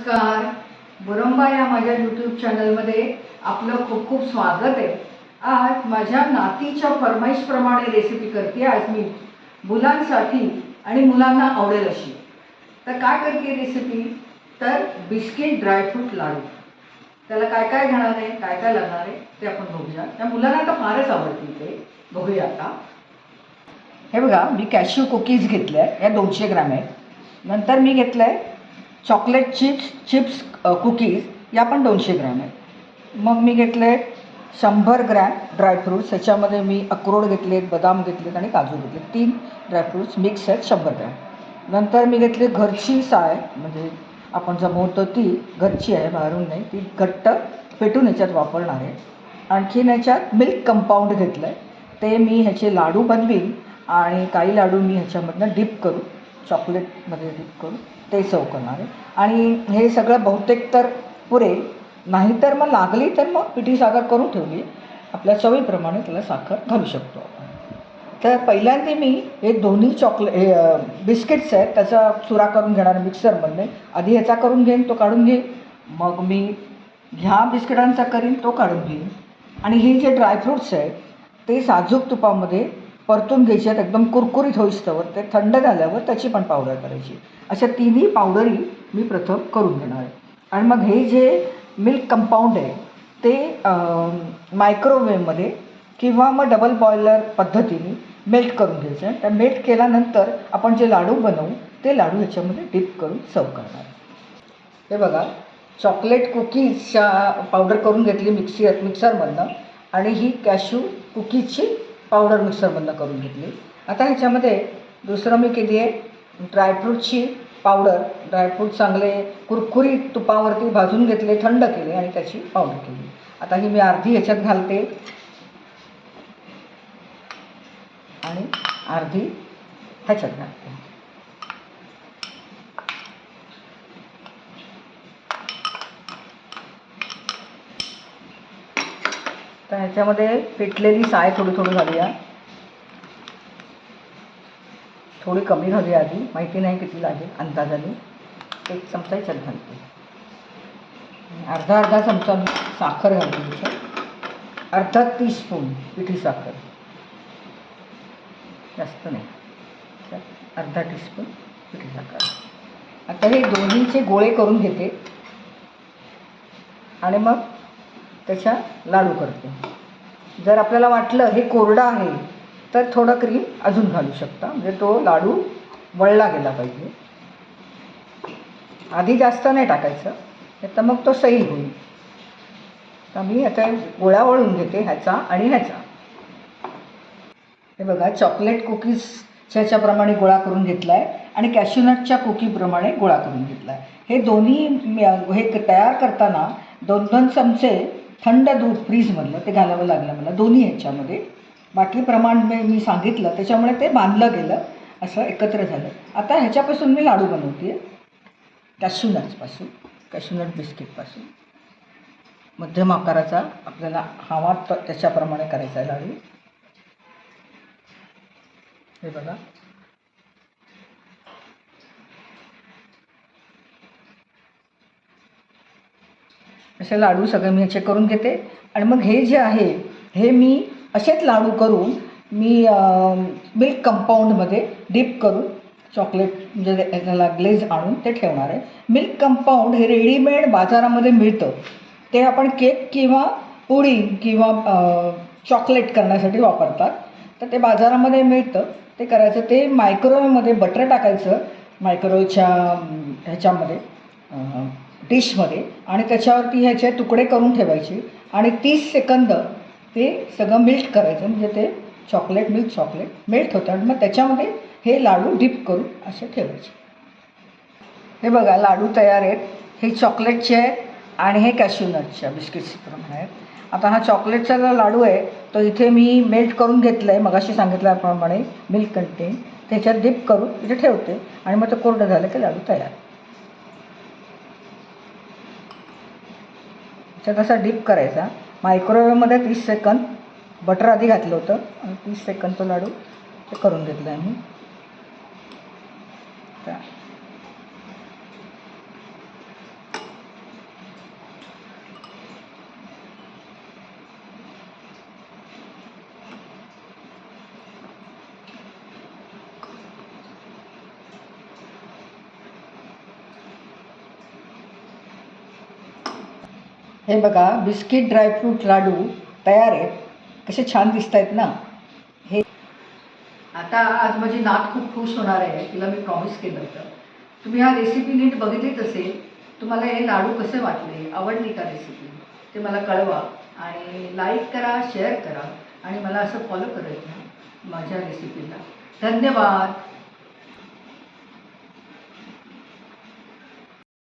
नमस्कार. बुरंबा या माझ्या यूट्यूब चॅनलमध्ये आपलं खूप खूप स्वागत आहे. आज माझ्या नातीच्या फरमाईशप्रमाणे रेसिपी करते आज मी. मुलांसाठी आणि मुलांना आवडेल अशी. तर काय करते रेसिपी तर बिस्किट ड्रायफ्रूट लाडू. त्याला काय काय घेणार आहे काय काय लागणार आहे ते आपण बघूया. त्या मुलांना तर फारच आवडतील ते. बघूया आता. हे बघा मी कॅश्यू कुकीज घेतल्या या दोनशे ग्रॅम आहेत. नंतर मी घेतलं आहे चॉकलेट चिप्स चिप्स कुकीज या पण दोनशे ग्रॅम आहेत. मग मी घेतले शंभर ग्रॅम ड्रायफ्रूट्स ह्याच्यामध्ये मी अक्रोड घेतलेत बदाम घेतलेत आणि काजू घेतले तीन ड्रायफ्रूट्स मिक्स आहेत शंभर ग्रॅम. नंतर मी घेतली घरची साय म्हणजे आपण जमवतो ती घरची आहे बाहेरून नाही ती घट्ट पेटून ह्याच्यात वापरणार आहे. आणखीन ह्याच्यात मिल्क कंपाऊंड घेतलं आहे ते मी ह्याचे लाडू बनवीन आणि काही लाडू मी ह्याच्यामधनं डिप करू चॉकलेटमध्ये डिप करून ते सर्व करणार आहे. आणि हे सगळं बहुतेक तर पुरेल. नाहीतर मग लागली तर मग पिठी साखर करून ठेवली. आपल्या चवीप्रमाणे त्याला साखर घालू शकतो आपण. तर पहिल्यांदा मी हे दोन्ही चॉकले हे बिस्किट्स आहेत त्याचा चुरा करून घेणार मिक्सरमध्ये आधी ह्याचा करून घेईन तो काढून घेईन. मग मी ह्या बिस्किटांचा करीन तो काढून घेईन. आणि हे जे ड्रायफ्रूट्स आहेत ते साजूक तुपामध्ये परतून घ्यायच्या आहेत एकदम कुरकुरीत होईस्तवर ते थंड झाल्यावर त्याची पण पावडर करायची. अशा तिन्ही पावडरी मी प्रथम करून घेणार आहे. आणि मग हे जे मिल्क कंपाऊंड आहे ते मायक्रोवेवमध्ये किंवा मग डबल बॉयलर पद्धतीने मेल्ट करून घ्यायचं त्या मेल्ट केल्यानंतर आपण जे लाडू बनवू ते लाडू ह्याच्यामध्ये डिप करून सर्व करणार हे बघा चॉकलेट कुकीजच्या पावडर करून घेतली मिक्सी मिक्सरमधनं आणि ही कॅश्यू कुकीजची पावडर मिक्सरमधनं करून घेतली. आता ह्याच्यामध्ये दुसरं मी केली आहे ड्रायफ्रूटची पावडर ड्रायफ्रूट चांगले कुरकुरीत तुपावरती भाजून घेतले थंड केले आणि त्याची पावडर केली. आता ही मी अर्धी ह्याच्यात घालते. आणि अर्धी ह्याच्यात घालते. तर ह्याच्यामध्ये पिठलेली साय थोडी थोडी घालूया. थोडी कमी घालूया आधी. माहिती नाही किती लागेल अंदाजाने. एक चमचा याच्यात घालते. अर्धा अर्धा चमचा साखर घालते त्याच्यात अर्धा टीस्पून पिठी साखर. जास्त नाही. अर्धा टीस्पून पिठी साखर. आता हे दोन्हीचे गोळे करून घेते. आणि मग त्याच्या लाडू करते. जर आपल्याला वाटलं हे कोरडं आहे तर थोडं क्रीम अजून घालू शकता. म्हणजे तो लाडू वळला गेला पाहिजे. आधी जास्त नाही टाकायचं तर मग तो सैल होईल. तर मी आता गोळा वळून घेते ह्याचा आणि ह्याचा. हे बघा चॉकलेट कुकीजच्या ह्याच्याप्रमाणे गोळा करून घेतला आहे आणि कॅश्यूनटच्या कुकीप्रमाणे गोळा करून घेतला आहे हे दोन्ही हे तयार करताना दोन दोन चमचे थंड दूध फ्रीजमधलं ते घालावं लागलं मला दोन्ही ह्याच्यामध्ये. बाकी प्रमाण मी मी सांगितलं त्याच्यामुळे ते बांधलं गेलं असं एकत्र झालं. आता ह्याच्यापासून मी लाडू बनवते कॅश्यूनट्सपासून कॅश्यूनट बिस्किटपासून मध्यम आकाराचा आपल्याला हवा तर त्याच्याप्रमाणे करायचा आहे लाडू. हे बघा. असे लाडू सगळे मी ह्याचे करून घेते. आणि मग हे जे आहे हे मी असेच लाडू करून मी मिल्क कंपाऊंडमध्ये डीप करून चॉकलेट म्हणजे त्याला ग्लेज आणून ते ठेवणार आहे. मिल्क कंपाऊंड हे रेडीमेड बाजारामध्ये मिळतं. ते आपण केक किंवा पुडी किंवा चॉकलेट करण्यासाठी वापरतात. तर ते बाजारामध्ये मिळतं. ते करायचं ते मायक्रोवेवमध्ये बटर टाकायचं. मायक्रोवेवच्या ह्याच्यामध्ये डिशमध्ये आणि त्याच्यावरती ह्याचे तुकडे करून ठेवायचे आणि तीस सेकंद ते सगळं मिल्ट करायचं म्हणजे ते चॉकलेट मिल्क चॉकलेट मेल्ट होतं. आणि मग त्याच्यामध्ये हे लाडू डिप करून असे ठेवायचे. हे बघा लाडू तयार आहेत. हे चॉकलेटचे आहेत आणि हे कॅश्यूनटच्या बिस्किट्सप्रमाणे आहेत. आता हा चॉकलेटचा जो लाडू आहे तो इथे मी मेल्ट करून घेतला आहे मगाशी सांगितल्याप्रमाणे मिल्क कंटेन त्याच्यात डिप करून इथे ठेवते. आणि मग ते कोरडं झालं की लाडू तयार. तर असा डीप करायचा. मायक्रोवेवमध्ये तीस सेकंद बटर आधी घातलं होतं. आणि तीस सेकंद तो लाडू ते करून घेतला आहे मी. हे बघा बिस्किट ड्रायफ्रूट लाडू तयार आहेत. कसे छान दिसत आहेत ना. हे आता आज माझी नात खूप खुश होणार आहे. तिला मी प्रॉमिस केलं होतं. तुम्ही हा रेसिपी नीट बघितलीच असेल तुम्हाला हे लाडू कसे वाटले? आवडली का रेसिपी ते मला कळवा आणि लाईक करा शेअर करा आणि मला असं फॉलो करत माझ्या रेसिपीला धन्यवाद.